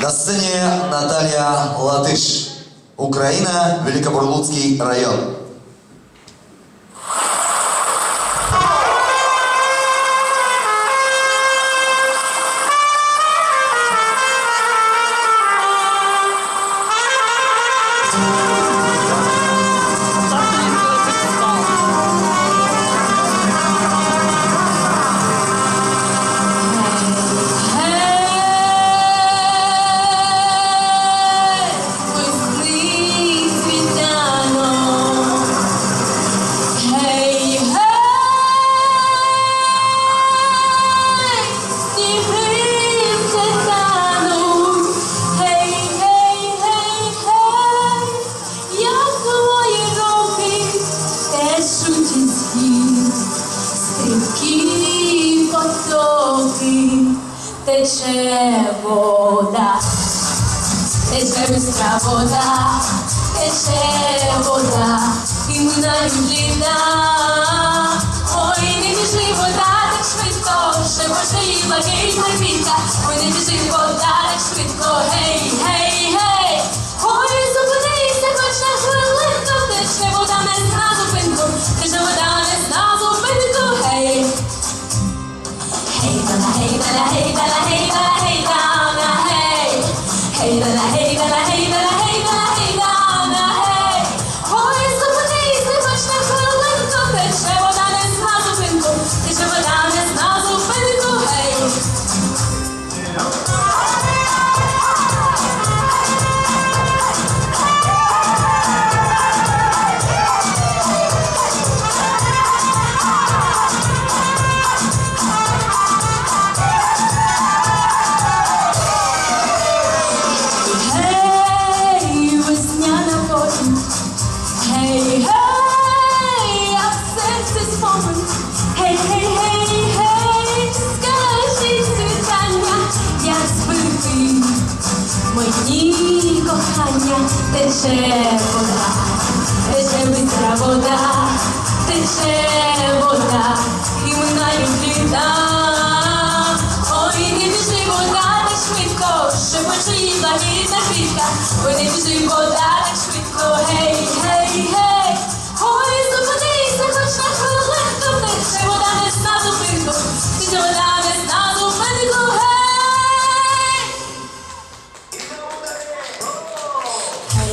На сцене Наталья Латыш, Украина, Великобурлуцкий район. Тече вода. Тече бистра вода, тече вода, і минають літа. Ой, не біжи вода так швидко, ще може і не. Ой, не біжи вода так швидко, гей, гей, гей. Hey, hey, hey, hey, hey, Yeah. Мені кохання, тече вода, тече бистра вода, тече вода, і минають літа. Ой, не біжи вода так швидко, що почує благідна квітка. Ой, не біжи вода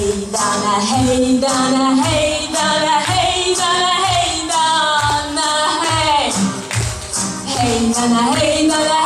Hey Donna, hey Donna, hey Donna, hey Donna, hey Donna, hey. Hey Donna, hey Donna. Hey.